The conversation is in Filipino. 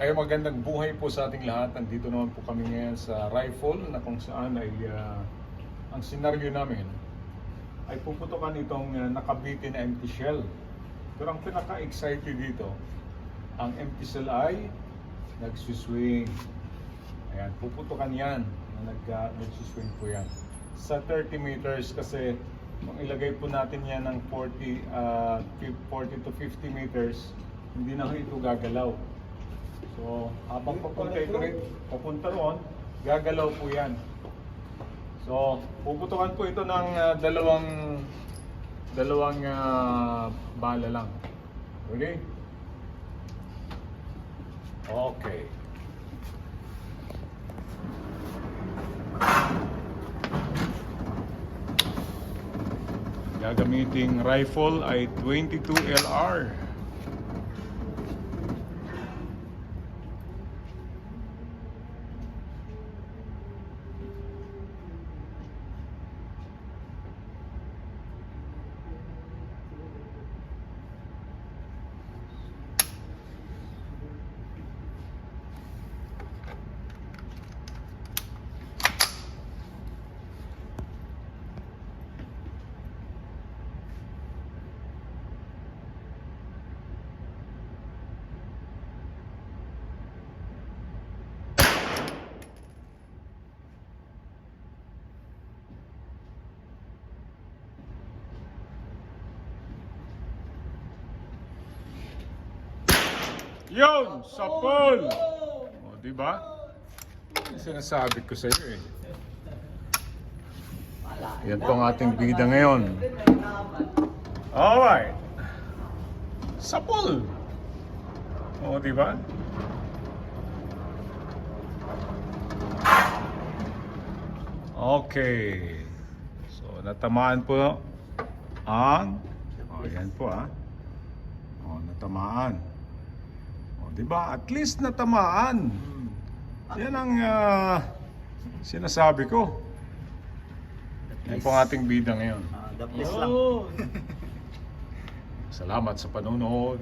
Ay magandang buhay po sa ating lahat. Nandito naman po kami ngayon sa rifle na kung saan ay ah, ang senaryo namin ay puputokan itong uh, nakabitin na empty shell. Pero ang pinaka-excited dito, ang empty shell ay nagsuswing. Ayan, puputokan yan. Na nag, uh, nagsuswing po yan. Sa 30 meters kasi kung ilagay po natin yan ng 40, ah, 40 to 50 meters, hindi na ito gagalaw. So, habang papunta ito rin, papunta roon, gagalaw po yan. So, puputukan po ito ng ah, dalawang dalawang ah, bala lang. Ready? Okay. Gagamiting rifle ay 22 LR. Yun! Sapol! O, di ba? Yung Sinasabi ko sa iyo eh. Yan po ang ating bida ngayon. Alright. Sapol! O, di ba? Okay. So, natamaan po ang... O, yan po ah. O, natamaan. Di ba? At least natamaan. Yan ang ah, sinasabi ko. Yan po ang ating bida ngayon. Ah, the place lang. Salamat sa panonood.